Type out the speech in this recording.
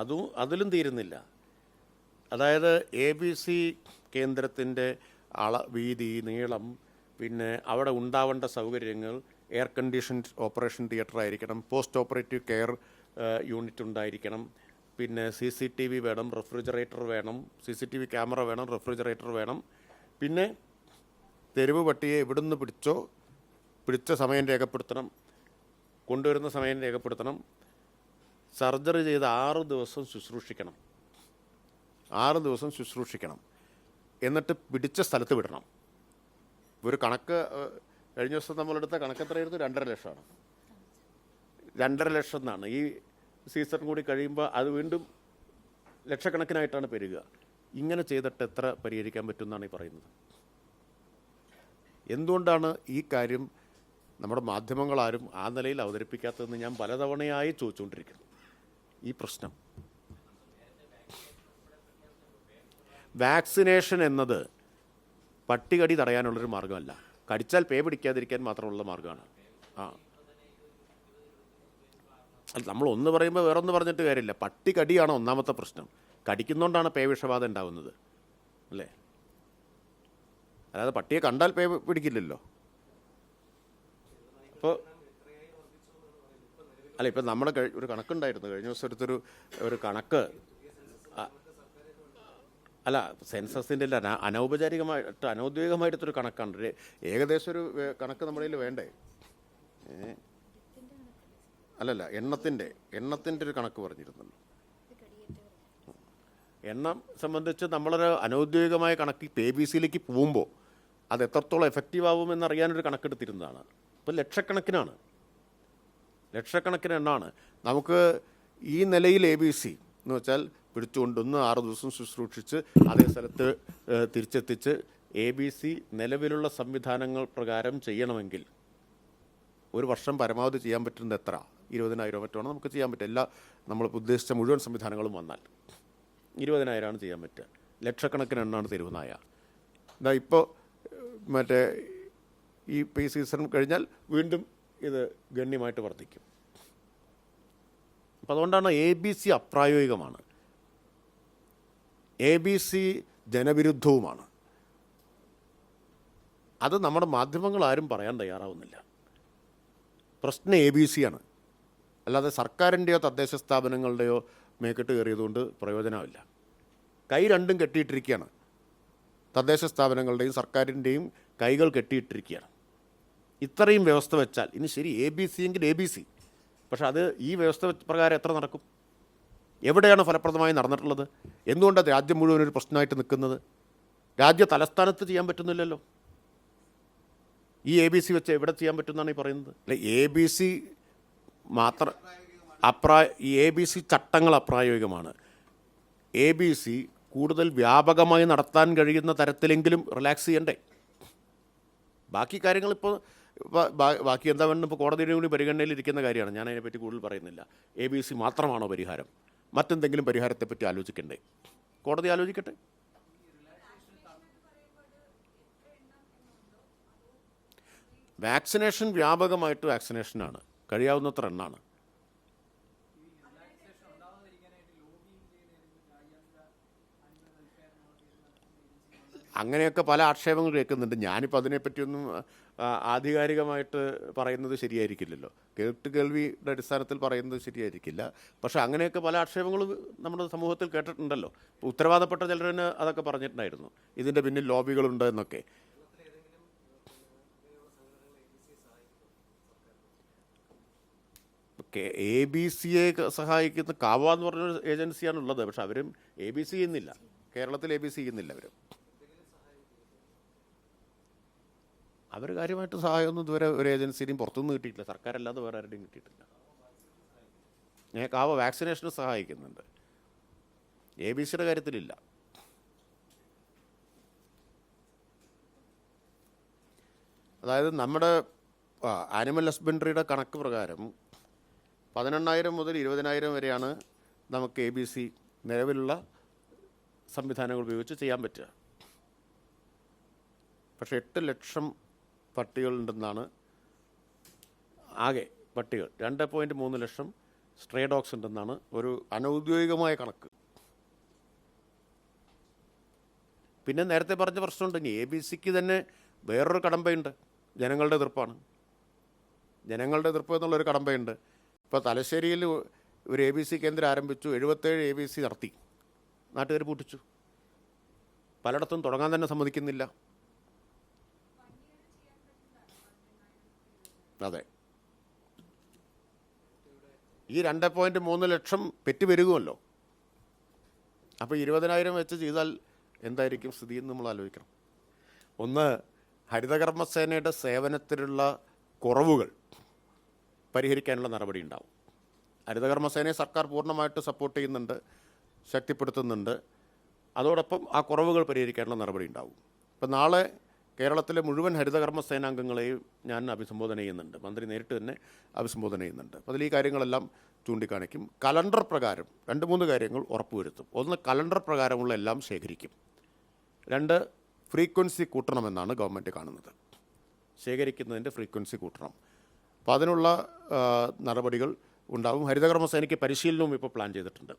അതും അതിലും തീരുന്നില്ല. അതായത് എ ബി സി കേന്ദ്രത്തിന്റെ അള വീതി നീളം പിന്നെ അവിടെ ഉണ്ടാവേണ്ട സൗകര്യങ്ങൾ എയർ കണ്ടീഷൻ ഓപ്പറേഷൻ തിയേറ്റർ ആയിരിക്കണം പോസ്റ്റ് ഓപ്പറേറ്റീവ് കെയർ യൂണിറ്റ് ഉണ്ടായിരിക്കണം പിന്നെ സി സി ടി വി വേണം റെഫ്രിജറേറ്റർ വേണം C C T V camera വേണം റെഫ്രിജറേറ്റർ വേണം. പിന്നെ തെരുവ് പട്ടിയെ ഇവിടുന്ന് പിടിച്ചോ പിടിച്ച സമയം രേഖപ്പെടുത്തണം കൊണ്ടുവരുന്ന സമയം രേഖപ്പെടുത്തണം സർജറി ചെയ്ത് ആറ് ദിവസം ശുശ്രൂഷിക്കണം. ആറ് ദിവസം ശുശ്രൂഷിക്കണം. എന്നിട്ട് പിടിച്ച സ്ഥലത്ത് വിടണം. ഒരു കണക്ക് കഴിഞ്ഞ ദിവസം നമ്മളെടുത്ത കണക്ക് എത്രയായിരുന്നു? രണ്ടര ലക്ഷമാണ്. രണ്ടര ലക്ഷം എന്നാണ്. ഈ സീസൺ കൂടി കഴിയുമ്പോൾ അത് വീണ്ടും ലക്ഷക്കണക്കിനായിട്ടാണ് പെരുക ഇങ്ങനെ ചെയ്തിട്ട് എത്ര പരിഹരിക്കാൻ പറ്റും എന്നാണ് ഈ പറയുന്നത്. എന്തുകൊണ്ടാണ് ഈ കാര്യം നമ്മുടെ മാധ്യമങ്ങളാരും ആ നിലയിൽ അവതരിപ്പിക്കാത്തതെന്ന് ഞാൻ പലതവണയായി ചോദിച്ചുകൊണ്ടിരിക്കുന്നു. ഈ പ്രശ്നം. വാക്സിനേഷൻ എന്നത് പട്ടികടി തടയാനുള്ളൊരു മാർഗമല്ല. കടിച്ചാൽ പേ പിടിക്കാതിരിക്കാൻ മാത്രമുള്ള മാർഗമാണ്. ആ. അല്ല നമ്മൾ ഒന്ന് പറയുമ്പോൾ വേറൊന്ന് പറഞ്ഞിട്ട് കാര്യമില്ല. പട്ടി കടിയാണ് ഒന്നാമത്തെ പ്രശ്നം. കടിക്കുന്നതുകൊണ്ടാണ് പേ വിഷബാധ ഉണ്ടാവുന്നത്. അല്ലേ? അതായത് പട്ടിയെ കണ്ടാൽ പേ പിടിക്കില്ലല്ലോ. അപ്പോൾ അല്ല ഇപ്പം നമ്മുടെ ഒരു കണക്കുണ്ടായിരുന്നു. കഴിഞ്ഞ ദിവസം ഒരു ഒരു കണക്ക്. അല്ല സെൻസസിന്റെ അല്ല അന- അനൗപചാരികമായിട്ട് അനൗദ്യോഗികമായിട്ടൊരു കണക്കാണ്. ഏകദേശം ഒരു കണക്ക് നമ്മുടെ കയ്യിൽ വേണ്ടേ? അല്ലല്ല എണ്ണത്തിന്റെ എണ്ണത്തിന്റെ ഒരു കണക്ക് പറഞ്ഞിരുന്നല്ലോ എണ്ണം സംബന്ധിച്ച് നമ്മളൊരു അനൗദ്യോഗികമായ കണക്ക് പേ ബി സിയിലേക്ക് പോകുമ്പോൾ അത് എത്രത്തോളം എഫക്റ്റീവ് ആവുമെന്ന് അറിയാനൊരു കണക്കെടുത്തിരുന്നതാണ്. ഇപ്പോൾ ലക്ഷക്കണക്കിനാണ്. ലക്ഷക്കണക്കിന് എണ്ണാണ്. നമുക്ക് ഈ നിലയിൽ എ ബി സി എന്ന് വെച്ചാൽ പിടിച്ചുകൊണ്ടുവന്ന് ആറ് ദിവസം ശുശ്രൂഷിച്ച് അതേ സ്ഥലത്ത് തിരിച്ചെത്തിച്ച് എ ബി സി നിലവിലുള്ള സംവിധാനങ്ങൾ പ്രകാരം ചെയ്യണമെങ്കിൽ ഒരു വർഷം പരമാവധി ചെയ്യാൻ പറ്റുന്നത് എത്ര? ഇരുപതിനായിരം മറ്റാണ് നമുക്ക് ചെയ്യാൻ പറ്റുക. എല്ലാ നമ്മൾ ഉദ്ദേശിച്ച മുഴുവൻ സംവിധാനങ്ങളും വന്നാൽ ഇരുപതിനായിരമാണ് ചെയ്യാൻ പറ്റുക. ലക്ഷക്കണക്കിന് എണ്ണാണ് തെരുവുനായ ഇതാ ഇപ്പോൾ മറ്റേ ഈ പേ സീസൺ കഴിഞ്ഞാൽ വീണ്ടും ഇത് ഗണ്യമായിട്ട് വർദ്ധിക്കും. അപ്പം അതുകൊണ്ടാണ് എ ബി സി അപ്രായോഗികമാണ്. എ ബി സി ജനവിരുദ്ധവുമാണ്. അത് നമ്മുടെ മാധ്യമങ്ങൾ ആരും പറയാൻ തയ്യാറാവുന്നില്ല. പ്രശ്നം എ ബി സി ആണ്. അല്ലാതെ സർക്കാരിന്റെയോ തദ്ദേശ സ്ഥാപനങ്ങളുടെയോ മേക്കെട്ട് കയറിയതുകൊണ്ട് പ്രയോജനമില്ല. കൈ രണ്ടും കെട്ടിയിട്ടിരിക്കുകയാണ്. തദ്ദേശ സ്ഥാപനങ്ങളുടെയും സർക്കാരിന്റെയും കൈകൾ കെട്ടിയിട്ടിരിക്കുകയാണ്. ഇത്രയും വ്യവസ്ഥ വെച്ചാൽ ഇനി ശരി എ ബി സി എങ്കിൽ എ ബി സി പക്ഷേ അത് ഈ വ്യവസ്ഥ പ്രകാരം എത്ര നടക്കും? എവിടെയാണ് ഫലപ്രദമായി നടന്നിട്ടുള്ളത്? എന്തുകൊണ്ടാണ് രാജ്യം മുഴുവൻ ഒരു പ്രശ്നമായിട്ട് നിൽക്കുന്നത്? രാജ്യ തലസ്ഥാനത്ത് ചെയ്യാൻ പറ്റുന്നില്ലല്ലോ. ഈ എ ബി സി വെച്ച് എവിടെ ചെയ്യാൻ പറ്റുമെന്നാണ് ഈ പറയുന്നത്? അല്ല എ ബി സി മാത്രം അപ്രാ ഈ എ ബി സി ചട്ടങ്ങൾ അപ്രായോഗികമാണ്. എ ബി സി കൂടുതൽ വ്യാപകമായി നടത്താൻ കഴിയുന്ന തരത്തിലെങ്കിലും റിലാക്സ് ചെയ്യണ്ടേ? ബാക്കി കാര്യങ്ങൾ ഇപ്പോൾ ബാക്കി എന്താ വേണം ഇപ്പോൾ കോടതിയുടെ കൂടി പരിഗണനയിൽ ഇരിക്കുന്ന കാര്യമാണ്. ഞാൻ അതിനെപ്പറ്റി കൂടുതൽ പറയുന്നില്ല. എ ബി സി മാത്രമാണോ പരിഹാരം? മറ്റെന്തെങ്കിലും പരിഹാരത്തെപ്പറ്റി ആലോചിക്കണ്ടേ? കോടതി ആലോചിക്കട്ടെ. വാക്സിനേഷൻ വ്യാപകമായിട്ട് വാക്സിനേഷനാണ്. കഴിയാവുന്നത്ര എണ്ണാണ്. അങ്ങനെയൊക്കെ പല ആക്ഷേപങ്ങൾ കേൾക്കുന്നുണ്ട്. ഞാനിപ്പോൾ അതിനെപ്പറ്റിയൊന്നും ആധികാരികമായിട്ട് പറയുന്നത് ശരിയായിരിക്കില്ലല്ലോ. കേട്ട് കേൾവിയുടെ അടിസ്ഥാനത്തിൽ പറയുന്നത് ശരിയായിരിക്കില്ല. പക്ഷേ അങ്ങനെയൊക്കെ പല ആക്ഷേപങ്ങളും നമ്മുടെ സമൂഹത്തിൽ കേട്ടിട്ടുണ്ടല്ലോ. ഉത്തരവാദപ്പെട്ട ഉത്തരവാദപ്പെട്ട ചിലരന് അതൊക്കെ പറഞ്ഞിട്ടുണ്ടായിരുന്നു. ഇതിന്റെ പിന്നിൽ ലോബികളുണ്ട് എന്നൊക്കെ. എ ബി സിയെ സഹായിക്കുന്ന കാവ എന്ന് പറഞ്ഞൊരു ഏജൻസിയാണുള്ളത്. പക്ഷെ അവരും എ ബി സി ചെയ്യുന്നില്ല. കേരളത്തിൽ എ ബി സി ചെയ്യുന്നില്ല അവരും. അവർ കാര്യമായിട്ട് സഹായമൊന്നും ഇതുവരെ ഒരു ഏജൻസിയും പുറത്തുനിന്ന് കിട്ടിയിട്ടില്ല. സർക്കാരല്ലാതെ വേറെ ആരുടെയും കിട്ടിയിട്ടില്ല. ഞാൻ കാവ വാക്സിനേഷന് സഹായിക്കുന്നുണ്ട്. എ ബി സിയുടെ കാര്യത്തിലില്ല. അതായത് നമ്മുടെ ആനിമൽ ഹസ്ബൻഡറിയുടെ കണക്ക് പ്രകാരം പതിനെണ്ണായിരം മുതൽ ഇരുപതിനായിരം വരെയാണ് നമുക്ക് എ ബി സി നിലവിലുള്ള സംവിധാനങ്ങൾ ഉപയോഗിച്ച് ചെയ്യാൻ പറ്റുക. പക്ഷേ എട്ട് ലക്ഷം പട്ടികളുണ്ടെന്നാണ് ആകെ പട്ടികൾ. രണ്ട് പോയിന്റ് മൂന്ന് ലക്ഷം സ്ട്രേ ഡോഗ്സ് ഉണ്ടെന്നാണ് ഒരു അനൗദ്യോഗികമായ കണക്ക്. പിന്നെ നേരത്തെ പറഞ്ഞ പ്രശ്നമുണ്ട്. ഇനി എ ബി സിക്ക് തന്നെ വേറൊരു കടമ്പയുണ്ട്. ജനങ്ങളുടെ എതിർപ്പാണ്. ജനങ്ങളുടെ എതിർപ്പ് എന്നുള്ളൊരു കടമ്പയുണ്ട്. ഇപ്പോൾ തലശ്ശേരിയിൽ ഒരു എ ബി സി കേന്ദ്രം ആരംഭിച്ചു. എഴുപത്തേഴ് എ ബി സി നടത്തി. നാട്ടുകാർ പൂട്ടിച്ചു. പലയിടത്തും തുടങ്ങാൻ തന്നെ സമ്മതിക്കുന്നില്ല. അതെ. ഈ രണ്ട് പോയിന്റ് മൂന്ന് ലക്ഷം പെറ്റ് പെരുകുമല്ലോ അപ്പോൾ ഇരുപതിനായിരം വെച്ച് ചെയ്താൽ എന്തായിരിക്കും സ്ഥിതി എന്ന് നമ്മൾ ആലോചിക്കണം. ഒന്ന് ഹരിതകർമ്മസേനയുടെ സേവനത്തിലുള്ള കുറവുകൾ പരിഹരിക്കാനുള്ള നടപടി ഉണ്ടാവും. ഹരിതകർമ്മസേനയെ സർക്കാർ പൂർണമായിട്ട് സപ്പോർട്ട് ചെയ്യുന്നുണ്ട് ശക്തിപ്പെടുത്തുന്നുണ്ട്. അതോടൊപ്പം ആ കുറവുകൾ പരിഹരിക്കാനുള്ള നടപടി ഉണ്ടാവും. ഇപ്പം നാളെ കേരളത്തിലെ മുഴുവൻ ഹരിതകർമ്മ സേനാംഗങ്ങളെയും ഞാൻ അഭിസംബോധന ചെയ്യുന്നുണ്ട്. മന്ത്രി നേരിട്ട് തന്നെ അഭിസംബോധന ചെയ്യുന്നുണ്ട്. അപ്പോൾ അതിൽ ഈ കാര്യങ്ങളെല്ലാം ചൂണ്ടിക്കാണിക്കും. കലണ്ടർ പ്രകാരം രണ്ട് മൂന്ന് കാര്യങ്ങൾ ഉറപ്പുവരുത്തും. ഒന്ന് കലണ്ടർ പ്രകാരമുള്ള എല്ലാം ശേഖരിക്കും. രണ്ട് ഫ്രീക്വൻസി കൂട്ടണമെന്നാണ് ഗവൺമെന്റ് കാണുന്നത്. ശേഖരിക്കുന്നതിന്റെ ഫ്രീക്വൻസി കൂട്ടണം. അപ്പോൾ അതിനുള്ള നടപടികൾ ഉണ്ടാവും. ഹരിതകർമ്മ സേനയ്ക്ക് പരിശീലനവും ഇപ്പോൾ പ്ലാൻ ചെയ്തിട്ടുണ്ട്.